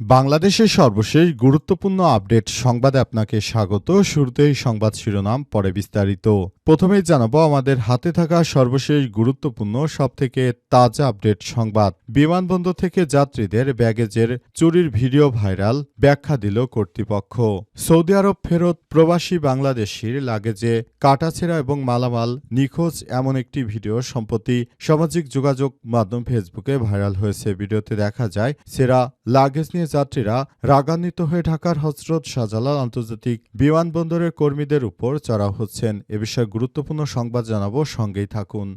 বাংলাদেশের সর্বশেষ গুরুত্বপূর্ণ আপডেট সংবাদে আপনাকে স্বাগত। শুরুতেই সংবাদ শিরোনাম, পরে বিস্তারিত। প্রথমেই জানাব, আমাদের হাতে থাকা সর্বশেষ গুরুত্বপূর্ণ, সবথেকে তাজা আপডেট সংবাদ। বিমানবন্দর থেকে যাত্রীদের ব্যাগেজের চুরির ভিডিও ভাইরাল, ব্যাখ্যা দিল কর্তৃপক্ষ। সৌদি আরব ফেরত প্রবাসী বাংলাদেশির লাগেজে কাটাছেঁড়া এবং মালামাল নিখোঁজ, এমন একটি ভিডিও সম্প্রতি সামাজিক যোগাযোগ মাধ্যম ফেসবুকে ভাইরাল হয়েছে। ভিডিওতে দেখা যায়, সেরা লাগেজ নিয়ে যাত্রীরা রাগান্বিত হয়ে ঢাকার হজরত শাহজালাল আন্তর্জাতিক বিমানবন্দরের কর্মীদের উপর চড়াও হচ্ছেন। এ বিষয়ে গুরুত্বপূর্ণ সংবাদ জানাব, সঙ্গেই থাকুন।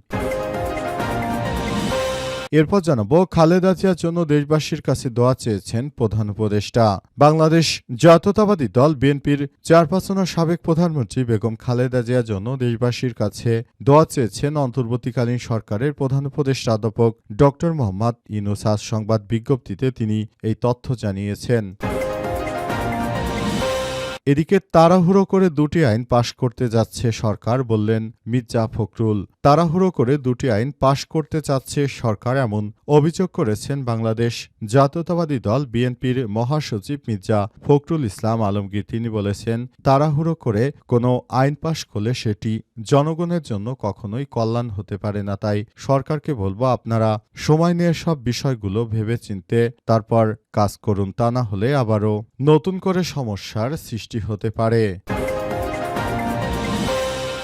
এরপর জানাব, খালেদা জিয়ার জন্য দেশবাসীর কাছে দোয়া চেয়েছেন প্রধান উপদেষ্টা। বাংলাদেশ জাতীয়তাবাদী দল বিএনপির চেয়ারপারসনের সাবেক প্রধানমন্ত্রী বেগম খালেদা জিয়ার জন্য দেশবাসীর কাছে দোয়া চেয়েছেন অন্তর্বর্তীকালীন সরকারের প্রধান উপদেষ্টা অধ্যাপক ড মোহাম্মদ ইনুসাস সংবাদ বিজ্ঞপ্তিতে তিনি এই তথ্য জানিয়েছেন। এদিকে তাড়াহুড়ো করে দুটি আইন পাশ করতে যাচ্ছে সরকার, বললেন মির্জা ফখরুল। তাড়াহুড়ো করে দুটি আইন পাশ করতে চাচ্ছে সরকার এমন অভিযোগ করেছেন বাংলাদেশ জাতীয়তাবাদী দল বিএনপির মহাসচিব মির্জা ফখরুল ইসলাম আলমগীর। তিনি বলেছেন, তাড়াহুড়ো করে কোনো আইন পাশ করলে সেটি জনগণের জন্য কখনোই কল্যাণ হতে পারে না। তাই সরকারকে বলব, আপনারা সময় নিয়ে সব বিষয়গুলো ভেবেচিন্তে তারপর কাজ করুন তা না হলে আবারও নতুন করে সমস্যার সৃষ্টি হতে পারে।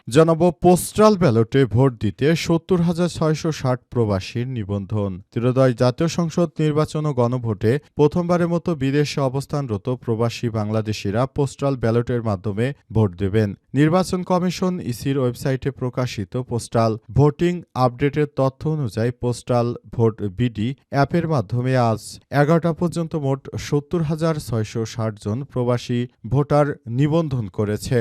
জানাব, পোস্টাল ব্যালটে ভোট দিতে সত্তর হাজার ছয়শো ষাট প্রবাসীর নিবন্ধন। ত্রিদয় জাতীয় সংসদ নির্বাচন ও গণভোটে প্রথমবারের মতো বিদেশে অবস্থানরত প্রবাসী বাংলাদেশিরা পোস্টাল ব্যালটের মাধ্যমে ভোট দেবেন। নির্বাচন কমিশন ইসির ওয়েবসাইটে প্রকাশিত পোস্টাল ভোটিং আপডেটের তথ্য অনুযায়ী পোস্টাল ভোট বিডি অ্যাপের মাধ্যমে আজ এগারোটা পর্যন্ত মোট সত্তর হাজার ছয়শো ষাট জন প্রবাসী ভোটার নিবন্ধন করেছে।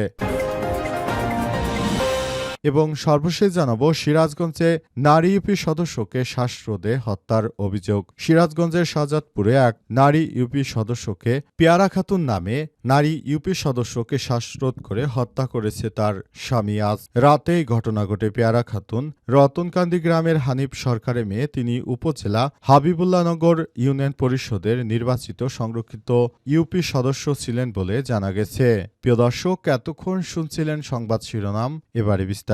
এবং সর্বশেষ জানাব, সিরাজগঞ্জে নারী ইউপি সদস্যকে শ্বাসরোধে হত্যার অভিযোগ। সিরাজগঞ্জের শাহজাদপুরে এক নারী ইউপি সদস্যকে পেয়ারা খাতুন নামে নারী ইউপি সদস্যকে শ্বাসরোধ করে হত্যা করেছে তার স্বামী। আজ রাতেই ঘটনা ঘটে পেয়ারা খাতুন রতনকান্দি গ্রামের হানিফ সরকারের মেয়ে। তিনি উপজেলা হাবিবুল্লাহনগর ইউনিয়ন পরিষদের নির্বাচিত সংরক্ষিত ইউপি সদস্য ছিলেন বলে জানা গেছে। প্রিয় দর্শক, এতক্ষণ শুনছিলেন সংবাদ শিরোনাম। এবারে বিস্তারিত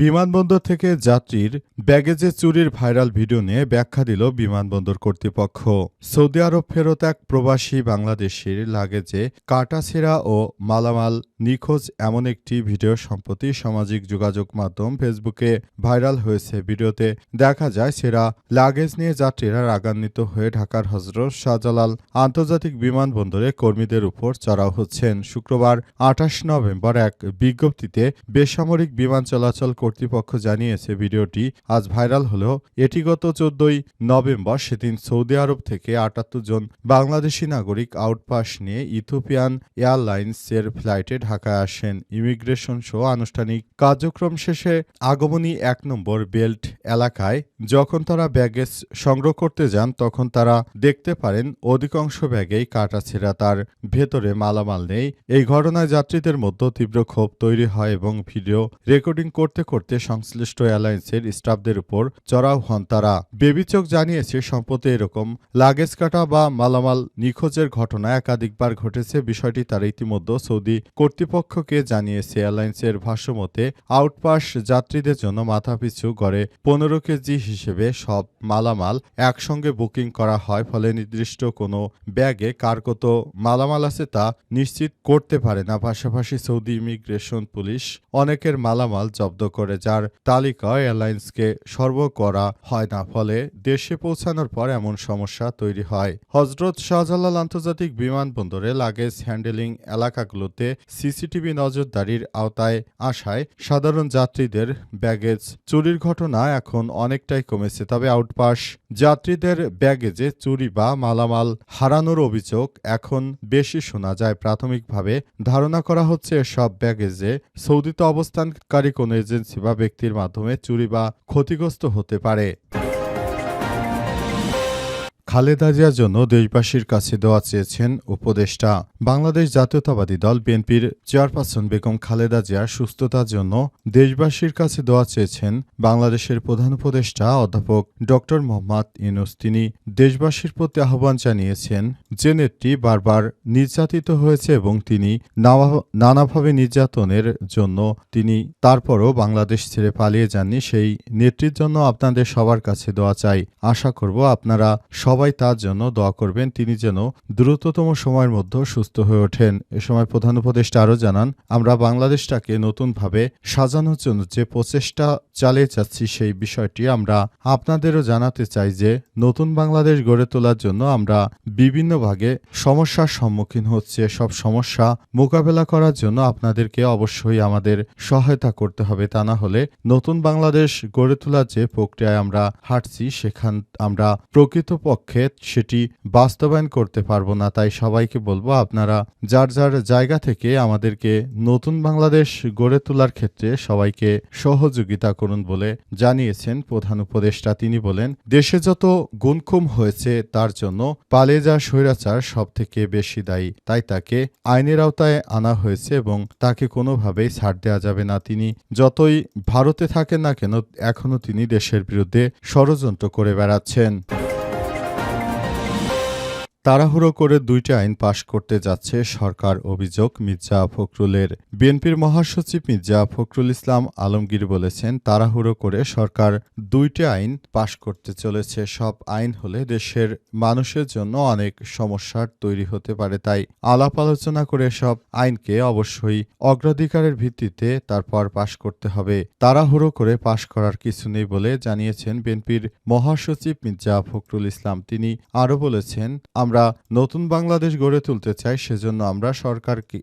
বিমানবন্দর থেকে যাত্রীর ব্যাগেজে চুরির ভাইরাল ভিডিও নিয়ে ব্যাখ্যা দিল বিমানবন্দর কর্তৃপক্ষ। সৌদি আরব ফেরত এক প্রবাসী বাংলাদেশের লাগেজে কাটাছেঁড়া ও মালামাল নিখোঁজ এমন একটি ভিডিও সম্প্রতি সামাজিক যোগাযোগ মাধ্যম ফেসবুকে ভাইরাল হয়েছে। ভিডিওতে দেখা যায়, সেরা লাগেজ নিয়ে যাত্রীরা রাগান্বিত হয়ে ঢাকার হজরত শাহজালাল আন্তর্জাতিক বিমানবন্দরে কর্মীদের উপর চড়াও হচ্ছেন। শুক্রবার আঠাশ নভেম্বর এক বিজ্ঞপ্তিতে বেসামরিক বিমান চলাচল কর্তৃপক্ষ জানিয়েছে ভিডিওটি আজ ভাইরাল হলেও এটি গত চোদ্দই নভেম্বর সেদিন সৌদি আরব থেকে আটাত্তর জন বাংলাদেশি নাগরিক আউটপাস নিয়ে ইথোপিয়ান এয়ারলাইন্সের ফ্লাইটে ঢাকায় আসেন। ইমিগ্রেশন সহ আনুষ্ঠানিক কার্যক্রম শেষে আগমনী এক নম্বর বেল্ট এলাকায় যখন তারা ব্যাগেজ সংগ্রহ করতে যান, তখন তারা দেখতে পারেন অধিকাংশ ব্যাগেই কাটাছেঁড়া তার ভেতরে মালামাল নেই। এই ঘটনায় যাত্রীদের মধ্যে তীব্র ক্ষোভ তৈরি হয় এবং ভিডিও রেকর্ডিং করতে করতে সংশ্লিষ্ট এয়ারলাইন্সের স্টাফদের উপর চড়াও হন তারা। বেবিচক জানিয়েছে, সম্প্রতি এরকম লাগেজ কাটা বা মালামাল নিখোঁজের ঘটনা একাধিকবার ঘটেছে। বিষয়টি তারা ইতিমধ্যে সৌদি কর্তৃপক্ষকে জানিয়েছে। এয়ারলাইন্সের ভাষ্যমতে আউটপাস যাত্রীদের জন্য মাথাপিছু গড়ে পনেরো কেজি হিসেবে সব মালামাল একসঙ্গে বুকিং করা হয়, ফলে নির্দিষ্ট কোনো ব্যাগে কার কত মালামাল আছে তা নিশ্চিত করতে পারে না। পাশাপাশি সৌদি ইমিগ্রেশন পুলিশ অনেকের মালামাল জব্দ করে, যার তালিকা এয়ারলাইন্সকে সর্ব করা হয় না। ফলে দেশে পৌঁছানোর পর এমন সমস্যা তৈরি হয়। হজরত শাহজালাল আন্তর্জাতিক বিমানবন্দরে লাগেজ হ্যান্ডেলিং এলাকাগুলোতে সিসিটিভি নজরদারির আওতায় আসায় সাধারণ যাত্রীদের ব্যাগেজ চুরির ঘটনা এখন অনেকটাই কমেছে। তবে আউটপাস যাত্রীদের ব্যাগেজে চুরি বা মালামাল হারানোর অভিযোগ এখন বেশি শোনা যায়। প্রাথমিকভাবে ধারণা করা হচ্ছে সব ব্যাগেজে সৌদিতে অবস্থানকারী কোনো এজেন্সি বা ব্যক্তির মাধ্যমে চুরি বা ক্ষতিগ্রস্ত হতে পারে। খালেদা জিয়ার জন্য দেশবাসীর কাছে দোয়া চেয়েছেন উপদেষ্টা। বাংলাদেশ জাতীয়তাবাদী দল বিএনপির চেয়ারপারসন বেগম খালেদা জিয়ার সুস্থতার জন্য দেশবাসীর কাছে দোয়া চেয়েছেন বাংলাদেশের প্রধান উপদেষ্টা অধ্যাপক ড মোহাম্মদ ইউনুস। তিনি দেশবাসীর প্রতি আহ্বান জানিয়েছেন যে নেত্রী বারবার নির্যাতিত হয়েছে এবং তিনি নানা- নানাভাবে নির্যাতনের জন্য তিনি তারপরও বাংলাদেশ ছেড়ে পালিয়ে যাননি। সেই নেত্রীর জন্য আপনাদের সবার কাছে দোয়া চাই। আশা করব আপনারা সবাই তার জন্য দোয়া করবেন। তিনি যেন দ্রুততম সময়ের মধ্যে সুস্থ হয়ে ওঠেন। এ সময় প্রধান উপদেষ্টা আরও জানান, আমরা বাংলাদেশটাকে নতুনভাবে সাজানোর জন্য যে প্রচেষ্টা চালিয়ে যাচ্ছি সেই বিষয়টি আমরা আপনাদেরও জানাতে চাই যে, নতুন বাংলাদেশ গড়ে তোলার জন্য আমরা বিভিন্ন ভাগে সমস্যার সম্মুখীন হচ্ছে। সব সমস্যা মোকাবেলা করার জন্য আপনাদেরকে অবশ্যই আমাদের সহায়তা করতে হবে। তা না হলে নতুন বাংলাদেশ গড়ে তোলার যে প্রক্রিয়ায় আমরা হাঁটছি, সেখান আমরা প্রকৃতপক্ষে সেটি বাস্তবায়ন করতে পারব না। তাই সবাইকে বলব, আপনারা যার যার জায়গা থেকে আমাদেরকে নতুন বাংলাদেশ গড়ে তোলার ক্ষেত্রে সবাইকে সহযোগিতা করুন বলে জানিয়েছেন প্রধান উপদেষ্টা। তিনি বলেন, দেশে যত গুণখুম হয়েছে তার জন্য যাওয়া স্বৈরাচার সব থেকে বেশি দায়ী। তাই তাকে আইনের আওতায় আনা হয়েছে এবং তাকে কোনোভাবেই ছাড় দেওয়া যাবে না। তিনি যতই ভারতে থাকেন না কেন, এখনও তিনি দেশের বিরুদ্ধে ষড়যন্ত্র করে বেড়াচ্ছেন। তাড়াহুড়ো করে দুইটি আইন পাশ করতে যাচ্ছে সরকার অভিযোগ, মির্জা ফখরুলের বিএনপির মহাসচিব মির্জা ফখরুল ইসলাম আলমগীর বলেছেন, তাড়াহুড়ো করে সরকার দুইটি আইন পাশ করতে চলেছে। সব আইন হলে দেশের মানুষের জন্য অনেক সমস্যার তৈরি হতে পারে, তাই আলাপ আলোচনা করে সব আইনকে অবশ্যই অগ্রাধিকারের ভিত্তিতে তারপর পাশ করতে হবে। তাড়াহুড়ো করে পাশ করার কিছু নেই বলে জানিয়েছেন বিএনপির মহাসচিব মির্জা ফখরুল ইসলাম। তিনি আরও বলেছেন আমরা নতুন বাংলাদেশ গড়ে তুলতে চাই, সেজন্য আমরা সরকারকে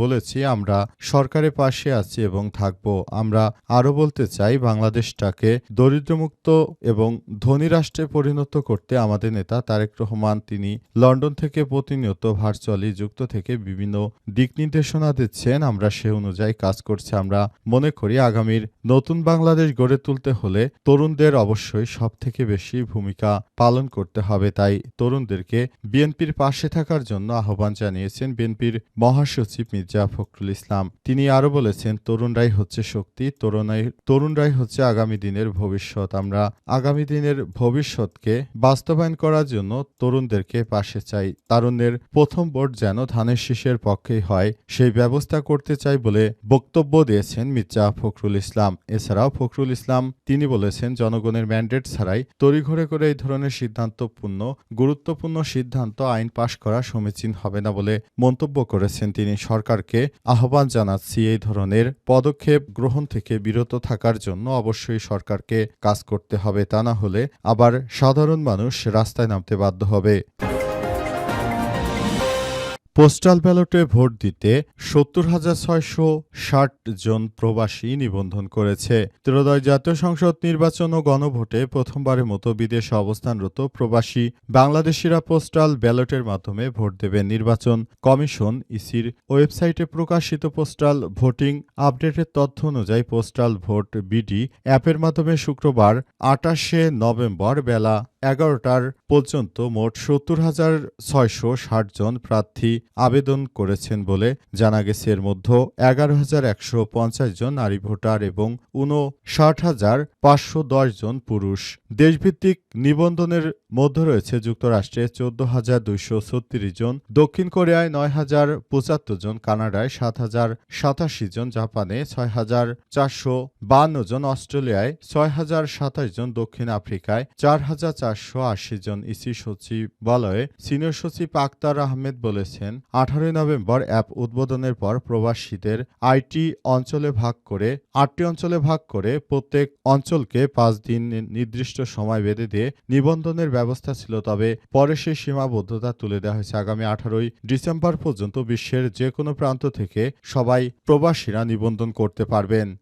বলেছি আমরা সরকারের পাশে আছি এবং থাকব। আমরা আরও বলতে চাই, বাংলাদেশটাকে দরিদ্রমুক্ত এবং ধনী রাষ্ট্রে পরিণত করতে আমাদের নেতা তারেক রহমান, তিনি লন্ডন থেকে প্রতিনিয়ত ভার্চুয়ালি যুক্ত থেকে বিভিন্ন দিক নির্দেশনা দিচ্ছেন, আমরা সে অনুযায়ী কাজ করছি। আমরা মনে করি, আগামীর নতুন বাংলাদেশ গড়ে তুলতে হলে তরুণদের অবশ্যই সব থেকে বেশি ভূমিকা পালন করতে হবে, তাই তরুণদেরকে বিএনপির পাশে থাকার জন্য আহ্বান জানিয়েছেন বিএনপির মহাসচিব মির্জা ফখরুল ইসলাম। তিনি আরও বলেছেন, তরুণরাই হচ্ছে শক্তি, তরুণাই তরুণরাই হচ্ছে আগামী দিনের ভবিষ্যৎ। আমরা আগামী দিনের ভবিষ্যৎকে বাস্তবায়ন করার জন্য তরুণদেরকে পাশে চাই। তারুণ্যের প্রথম ভোট যেন ধানের শীষের পক্ষেই হয়, সেই ব্যবস্থা করতে চাই বলে বক্তব্য দিয়েছেন মির্জা ফখরুল ইসলাম। এছাড়াও ফখরুল ইসলাম, তিনি বলেছেন, জনগণের ম্যান্ডেট ছাড়াই তড়িঘড়ি করে এই ধরনের সিদ্ধান্তপূর্ণ, গুরুত্বপূর্ণ সিদ্ধান্ত আইন পাশ করা সমীচীন হবে না বলে মন্তব্য করেছেন তিনি। সরকারকে আহ্বান জানাচ্ছি এই ধরনের পদক্ষেপ গ্রহণ থেকে বিরত থাকার জন্য অবশ্যই সরকারকে কাজ করতে হবে, তা না হলে আবার সাধারণ মানুষ রাস্তায় নামতে বাধ্য হবে। পোস্টাল ব্যালটে ভোট দিতে সত্তর হাজার ছয়শো ষাট জন প্রবাসী নিবন্ধন করেছে। ত্রয়োদয় জাতীয় সংসদ নির্বাচন ও গণভোটে প্রথমবারের মতো বিদেশে অবস্থানরত প্রবাসী বাংলাদেশিরা পোস্টাল ব্যালটের মাধ্যমে ভোট দেবে নির্বাচন কমিশন ইসির ওয়েবসাইটে প্রকাশিত পোস্টাল ভোটিং আপডেটের তথ্য অনুযায়ী পোস্টাল ভোট বিডি অ্যাপের মাধ্যমে শুক্রবার আটাশে নভেম্বর বেলা এগারোটার পর্যন্ত মোট সত্তর হাজার ছয়শো ষাট জন প্রার্থী আবেদন করেছেন বলে জানা গেছে। এর মধ্যে এগারো হাজার একশো পঞ্চাশ জন নারী ভোটার এবং ঊনষাট হাজার পাঁচশো দশ জন পুরুষ। দেশভিত্তিক নিবন্ধনের মধ্যে রয়েছে যুক্তরাষ্ট্রে চোদ্দ হাজার দুইশো ছত্রিশ জন, দক্ষিণ কোরিয়ায় নয় হাজার পঁচাত্তর জন, কানাডায় সাত হাজার সাতাশি জন, জাপানে ছয় হাজার চারশো বান্ন জন, অস্ট্রেলিয়ায় ছয় হাজার সাতাশ জন, দক্ষিণ আফ্রিকায় চার হাজার চারশো আশি জন ইসি সচিবালয়ে সিনিয়র সচিব আক্তার আহমেদ বলেছেন, আঠারোই নভেম্বর অ্যাপ উদ্বোধনের পর প্রবাসীদের আইটি অঞ্চলে ভাগ করে, আটটি অঞ্চলে ভাগ করে প্রত্যেক অঞ্চলকে পাঁচ দিন নির্দিষ্ট সময় বেঁধে দিয়ে নিবন্ধনের ব্যবস্থা ছিল। তবে পরে সেই সীমাবদ্ধতা তুলে দেওয়া হয়েছে। আগামী আঠারোই ডিসেম্বর পর্যন্ত বিশ্বের যে কোনো প্রান্ত থেকে সবাই প্রবাসীরা নিবন্ধন করতে পারবেন।